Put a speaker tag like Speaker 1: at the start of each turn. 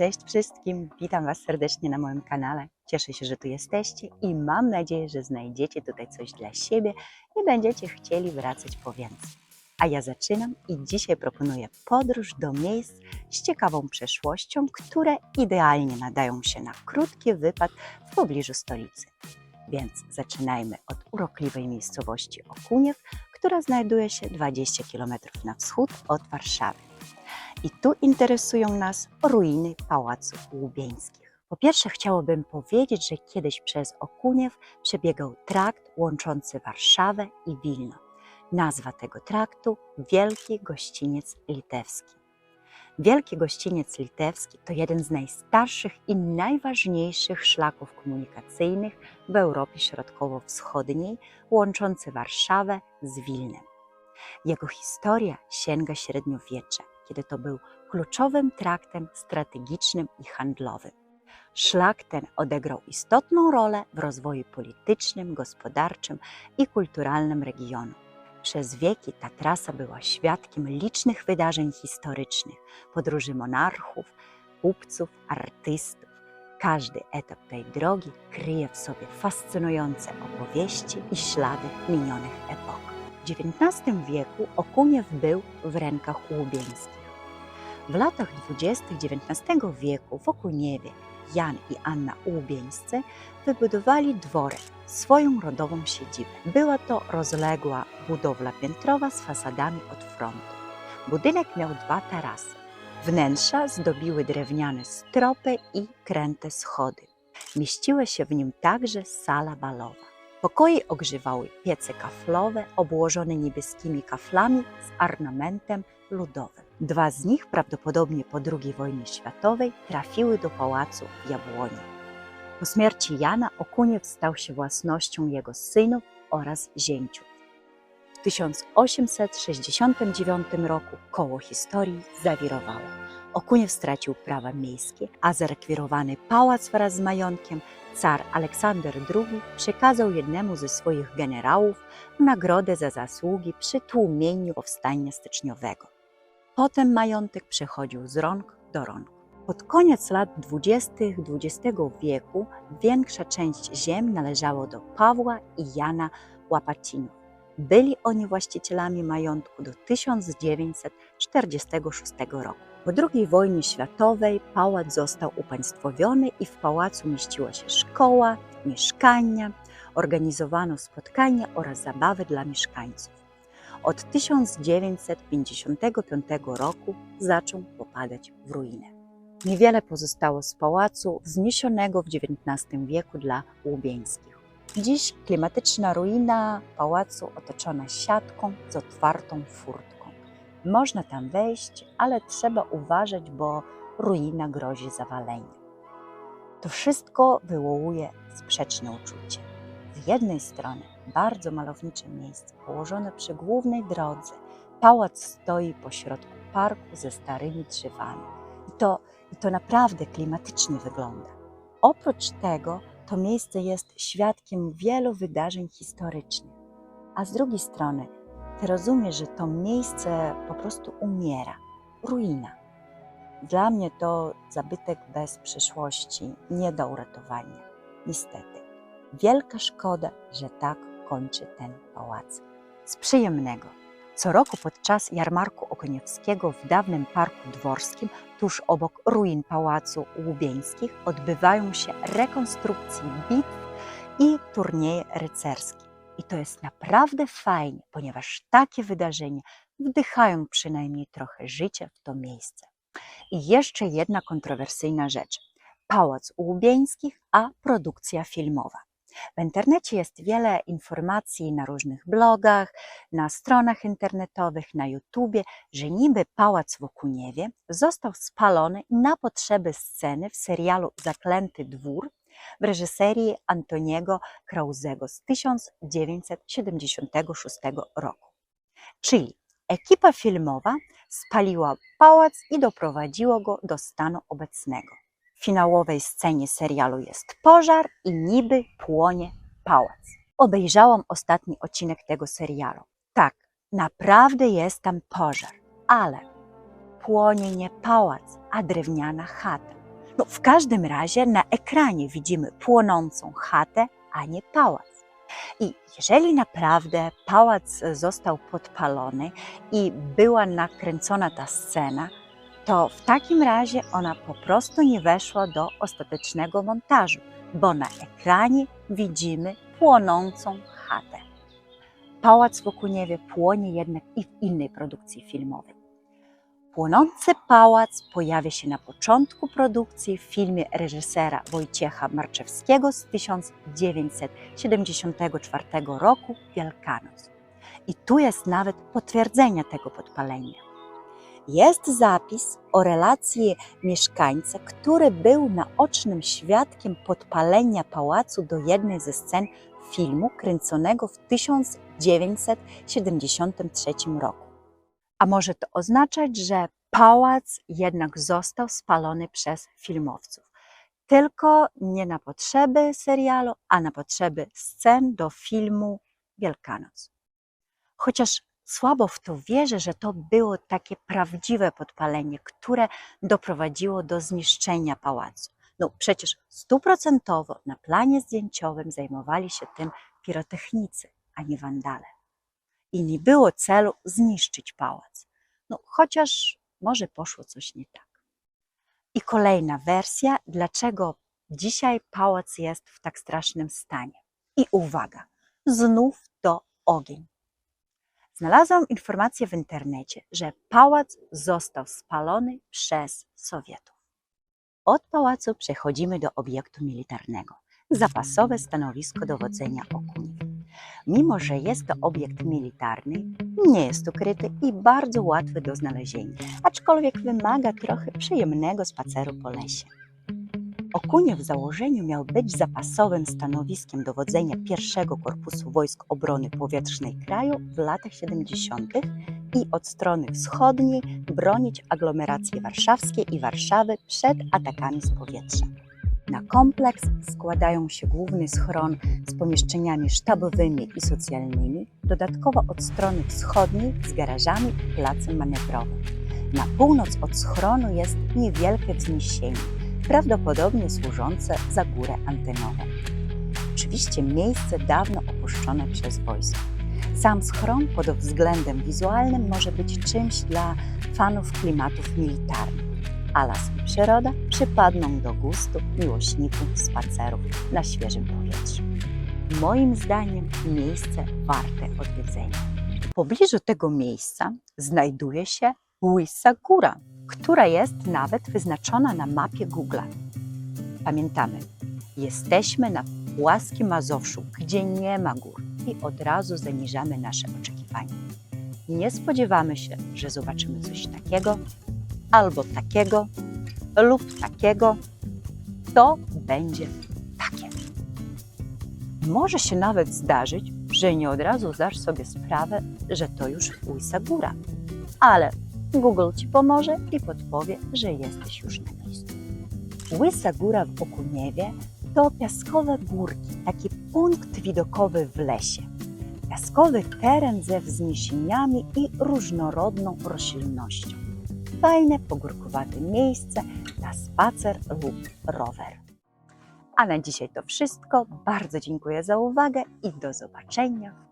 Speaker 1: Cześć wszystkim, witam Was serdecznie na moim kanale. Cieszę się, że tu jesteście i mam nadzieję, że znajdziecie tutaj coś dla siebie i będziecie chcieli wracać po więcej. A ja zaczynam i dzisiaj proponuję podróż do miejsc z ciekawą przeszłością, które idealnie nadają się na krótki wypad w pobliżu stolicy. Więc zaczynajmy od urokliwej miejscowości Okuniew, która znajduje się 20 km na wschód od Warszawy. I tu interesują nas ruiny pałaców łubieńskich. Po pierwsze, chciałabym powiedzieć, że kiedyś przez Okuniew przebiegał trakt łączący Warszawę i Wilno. Nazwa tego traktu Wielki Gościniec Litewski. Wielki Gościniec Litewski to jeden z najstarszych i najważniejszych szlaków komunikacyjnych w Europie Środkowo-Wschodniej, łączący Warszawę z Wilnem. Jego historia sięga średniowiecza kiedy to był kluczowym traktem strategicznym i handlowym. Szlak ten odegrał istotną rolę w rozwoju politycznym, gospodarczym i kulturalnym regionu. Przez wieki ta trasa była świadkiem licznych wydarzeń historycznych, podróży monarchów, kupców, artystów. Każdy etap tej drogi kryje w sobie fascynujące opowieści i ślady minionych epok. W XIX wieku Okuniew był w rękach łubieńskich. W latach dwudziestych XIX wieku w Okuniewie Jan i Anna Łubieńscy wybudowali dworek, swoją rodową siedzibę. Była to rozległa budowla piętrowa z fasadami od frontu. Budynek miał dwa tarasy. Wnętrza zdobiły drewniane stropy i kręte schody. Mieściła się w nim także sala balowa. Pokoje ogrzewały piece kaflowe obłożone niebieskimi kaflami z ornamentem ludowym. Dwa z nich, prawdopodobnie po II wojnie światowej, trafiły do pałacu w Jabłoni. Po śmierci Jana Okuniew stał się własnością jego synów oraz zięciów. W 1869 roku koło historii zawirowało. Okuniew stracił prawa miejskie, a zarekwirowany pałac wraz z majątkiem car Aleksander II przekazał jednemu ze swoich generałów nagrodę za zasługi przy tłumieniu powstania styczniowego. Potem majątek przechodził z rąk do rąk. Pod koniec lat 20. XX wieku większa część ziem należała do Pawła i Jana Łapacinów. Byli oni właścicielami majątku do 1946 roku. Po II wojnie światowej pałac został upaństwowiony i w pałacu mieściła się szkoła, mieszkania, organizowano spotkania oraz zabawy dla mieszkańców. Od 1955 roku zaczął popadać w ruinę. Niewiele pozostało z pałacu wzniesionego w XIX wieku dla łubieńskich. Dziś klimatyczna ruina pałacu otoczona siatką z otwartą furtką. Można tam wejść, ale trzeba uważać, bo ruina grozi zawaleniem. To wszystko wywołuje sprzeczne uczucie. Z jednej strony bardzo malownicze miejsce, położone przy głównej drodze. Pałac stoi pośrodku parku ze starymi drzewami. I to, i to naprawdę klimatycznie wygląda. Oprócz tego, to miejsce jest świadkiem wielu wydarzeń historycznych. A z drugiej strony, ty rozumiesz, że to miejsce po prostu umiera, ruina. Dla mnie to zabytek bez przyszłości, nie do uratowania. Niestety. Wielka szkoda, że tak kończy ten pałac. Z przyjemnego. Co roku podczas jarmarku Okoniewskiego w dawnym Parku Dworskim, tuż obok ruin Pałacu Łubieńskich, odbywają się rekonstrukcje bitw i turnieje rycerskie. I to jest naprawdę fajnie, ponieważ takie wydarzenia wdychają przynajmniej trochę życia w to miejsce. I jeszcze jedna kontrowersyjna rzecz. Pałac Łubieńskich, a produkcja filmowa. W internecie jest wiele informacji na różnych blogach, na stronach internetowych, na YouTubie, że niby pałac w Okuniewie został spalony na potrzeby sceny w serialu Zaklęty Dwór w reżyserii Antoniego Krauzego z 1976 roku. Czyli ekipa filmowa spaliła pałac i doprowadziła go do stanu obecnego finałowej scenie serialu jest pożar i niby płonie pałac. Obejrzałam ostatni odcinek tego serialu. Tak, naprawdę jest tam pożar, ale płonie nie pałac, a drewniana chata. No, w każdym razie na ekranie widzimy płonącą chatę, a nie pałac. I jeżeli naprawdę pałac został podpalony i była nakręcona ta scena, to w takim razie ona po prostu nie weszła do ostatecznego montażu, bo na ekranie widzimy płonącą chatę. Pałac w Okuniewie płonie jednak i w innej produkcji filmowej. Płonący pałac pojawia się na początku produkcji w filmie reżysera Wojciecha Marczewskiego z 1974 roku Wielkanoc. I tu jest nawet potwierdzenie tego podpalenia. Jest zapis o relacji mieszkańca, który był naocznym świadkiem podpalenia pałacu do jednej ze scen filmu kręconego w 1973 roku. A może to oznaczać, że pałac jednak został spalony przez filmowców. Tylko nie na potrzeby serialu, a na potrzeby scen do filmu Wielkanoc. Chociaż słabo w to wierzę, że to było takie prawdziwe podpalenie, które doprowadziło do zniszczenia pałacu. No przecież stuprocentowo na planie zdjęciowym zajmowali się tym pirotechnicy, a nie wandale. I nie było celu zniszczyć pałac. No chociaż może poszło coś nie tak. I kolejna wersja, dlaczego dzisiaj pałac jest w tak strasznym stanie. I uwaga, znów to ogień. Znalazłam informację w internecie, że pałac został spalony przez Sowietów. Od pałacu przechodzimy do obiektu militarnego zapasowe stanowisko dowodzenia Okuniew. Mimo, że jest to obiekt militarny, nie jest ukryty i bardzo łatwy do znalezienia, aczkolwiek wymaga trochę przyjemnego spaceru po lesie. Okuniew w założeniu miał być zapasowym stanowiskiem dowodzenia pierwszego Korpusu Wojsk Obrony Powietrznej kraju w latach 70. i od strony wschodniej bronić aglomeracje warszawskie i Warszawy przed atakami z powietrza. Na kompleks składają się główny schron z pomieszczeniami sztabowymi i socjalnymi, dodatkowo od strony wschodniej z garażami i placem manewrowym. Na północ od schronu jest niewielkie wzniesienie, prawdopodobnie służące za górę antenową. Oczywiście miejsce dawno opuszczone przez wojsko. Sam schron pod względem wizualnym może być czymś dla fanów klimatów militarnych a las i przyroda przypadną do gustu miłośników spacerów na świeżym powietrzu. Moim zdaniem miejsce warte odwiedzenia. W pobliżu tego miejsca znajduje się Łysa Góra, która jest nawet wyznaczona na mapie Google. Pamiętamy, jesteśmy na płaskim Mazowszu, gdzie nie ma gór i od razu zaniżamy nasze oczekiwania. Nie spodziewamy się, że zobaczymy coś takiego, albo takiego lub takiego, to będzie takie. Może się nawet zdarzyć, że nie od razu zdasz sobie sprawę, że to już Łysa Góra, ale Google Ci pomoże i podpowie, że jesteś już na miejscu. Łysa Góra w Okuniewie to piaskowe górki, taki punkt widokowy w lesie. Piaskowy teren ze wzniesieniami i różnorodną roślinnością fajne, pogórkowate miejsce na spacer lub rower. A na dzisiaj to wszystko. Bardzo dziękuję za uwagę i do zobaczenia